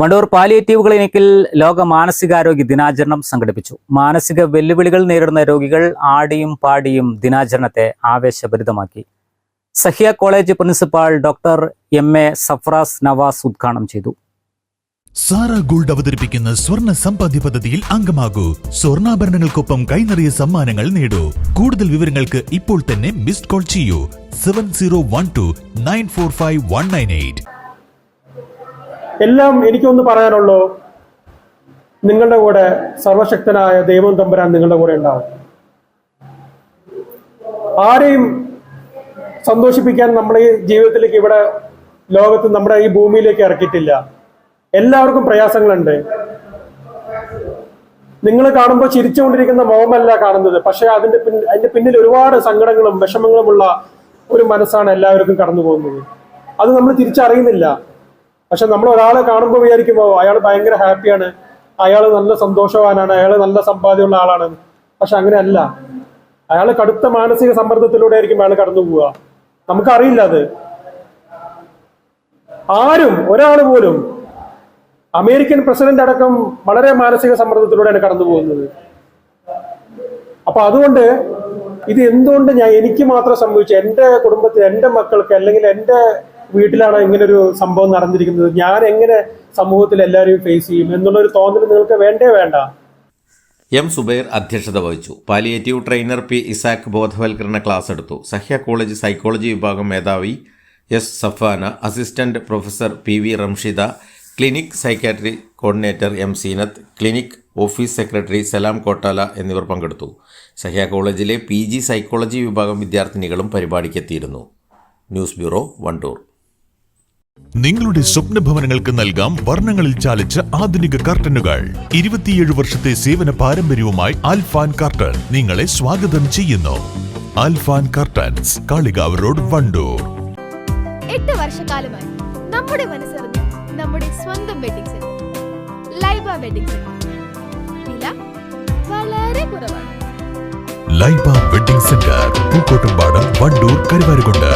Wandoor palliative ക്ലിനിക്കിൽ ലോക മാനസികാരോഗ്യ ദിനാചരണം സംഘടിപ്പിച്ചു. മാനസിക വെല്ലുവിളികൾ നേരിടുന്ന രോഗികൾ ആടിയും പാടിയും ദിനാചരണത്തെ ആവേശഭരിതമാക്കി. Sahya college principal doctor M A Safras Nawas ഉദ്ഘാടനം ചെയ്തു. സാറ ഗോൾഡ് അവതരിപ്പിക്കുന്ന സ്വർണ സമ്പാദ്യ പദ്ധതിയിൽ അംഗമാകൂ. സ്വർണാഭരണങ്ങൾക്കൊപ്പം കൈനറിയ സമ്മാനങ്ങൾ നേടൂ. കൂടുതൽ വിവരങ്ങൾക്ക് ഇപ്പോൾ തന്നെ മിസ്ഡ് കോൾ ചെയ്യൂ. Seven zero one two nine four five one nine eight. എല്ലാം എനിക്കൊന്ന് പറയാനുള്ളൂ. നിങ്ങളുടെ കൂടെ സർവശക്തനായ ദൈവം തമ്പുരാൻ നിങ്ങളുടെ കൂടെ ഉണ്ടാവും. ആരെയും സന്തോഷിപ്പിക്കാൻ നമ്മൾ ഈ ജീവിതത്തിലേക്ക് ഇവിടെ ലോകത്ത് നമ്മുടെ ഈ ഭൂമിയിലേക്ക് ഇറക്കിയിട്ടില്ല. എല്ലാവർക്കും പ്രയാസങ്ങളുണ്ട്. നിങ്ങൾ കാണുമ്പോൾ ചിരിച്ചുകൊണ്ടിരിക്കുന്ന മുഖമല്ല കാണുന്നത്. പക്ഷെ അതിന്റെ പിന്നിൽ അതിന്റെ പിന്നിൽ ഒരുപാട് സങ്കടങ്ങളും വിഷമങ്ങളുമുള്ള ഒരു മനസ്സാണ് എല്ലാവർക്കും കടന്നു പോകുന്നത് അത് നമ്മൾ തിരിച്ചറിയുന്നില്ല. പക്ഷെ നമ്മൾ ഒരാളെ കാണുമ്പോൾ വിചാരിക്കുമ്പോൾ അയാൾ ഭയങ്കര ഹാപ്പിയാണ്. അയാൾ നല്ല സന്തോഷവാനാണ്. അയാൾ നല്ല സമ്പാദ്യമുള്ള ആളാണ്. പക്ഷെ അങ്ങനെയല്ല. അയാൾ കടുത്ത മാനസിക സമ്മർദ്ദത്തിലൂടെ ആയിരിക്കും അയാൾ കടന്നു പോവുക. നമുക്കറിയില്ല അത്. ആരും ഒരാൾ പോലും അമേരിക്കൻ പ്രസിഡന്റ് അടക്കം വളരെ മാനസിക സമ്മർദ്ദത്തിലൂടെയാണ് കടന്നു പോകുന്നത്. അപ്പൊ അതുകൊണ്ട് ഇത് എന്തുകൊണ്ട് ഞാൻ എനിക്ക് മാത്രം സംഭവിച്ചു? എന്റെ കുടുംബത്തിൽ എന്റെ മക്കൾക്ക് അല്ലെങ്കിൽ എന്റെ വീട്ടിലാണ് ഇങ്ങനെ ഒരു സംഭവം നടന്നിരിക്കുന്നത്. ഞാൻ എങ്ങനെ സമൂഹത്തിൽ എല്ലാവരെയും ഫേസ് ചെയ്യും എന്നുള്ള ഒരു തോന്നൽ നിങ്ങൾക്ക് വേണ്ടേ വേണ്ട? എം സുബൈർ അധ്യക്ഷത വഹിച്ചു. പാലിയേറ്റീവ് ട്രെയിനർ പി ഇസാക്ക് ബോധവൽക്കരണ ക്ലാസ് എടുത്തു. സഹ്യ കോളേജ് സൈക്കോളജി വിഭാഗം മേധാവി S Safana assistant professor P V Ramshida clinic psychiatry coordinator M Seenath clinic office secretary Salam Kottala എന്നിവർ പങ്കെടുത്തു. സഹ്യ കോളേജിലെ പി സൈക്കോളജി വിഭാഗം വിദ്യാർത്ഥിനികളും പരിപാടിക്കെത്തിയിരുന്നു. News bureau Wandoor. നിങ്ങളുടെ സ്വപ്ന ഭവനങ്ങൾക്ക് നൽകാം വർണങ്ങളിൽ ചാലിച്ച ആധുനിക കർട്ടനുകൾ. ഇരുപത്തിയേഴ് വർഷത്തെ സേവന പാരമ്പര്യവുമായി ആൽഫാൻ കർട്ടൻ നിങ്ങളെ സ്വാഗതം ചെയ്യുന്നു. Alfan curtains Kalikavu road Wandoor. എട്ട് വർഷക്കാലമായി നമ്മുടെ മനസ്സറിഞ്ഞ് നമ്മുടെ സ്വന്തം wedding centre Laiba wedding centre വില വളരെ കുറവാണ്. Laiba wedding centre Pookkottumpadam Wandoor Karuvarakundu.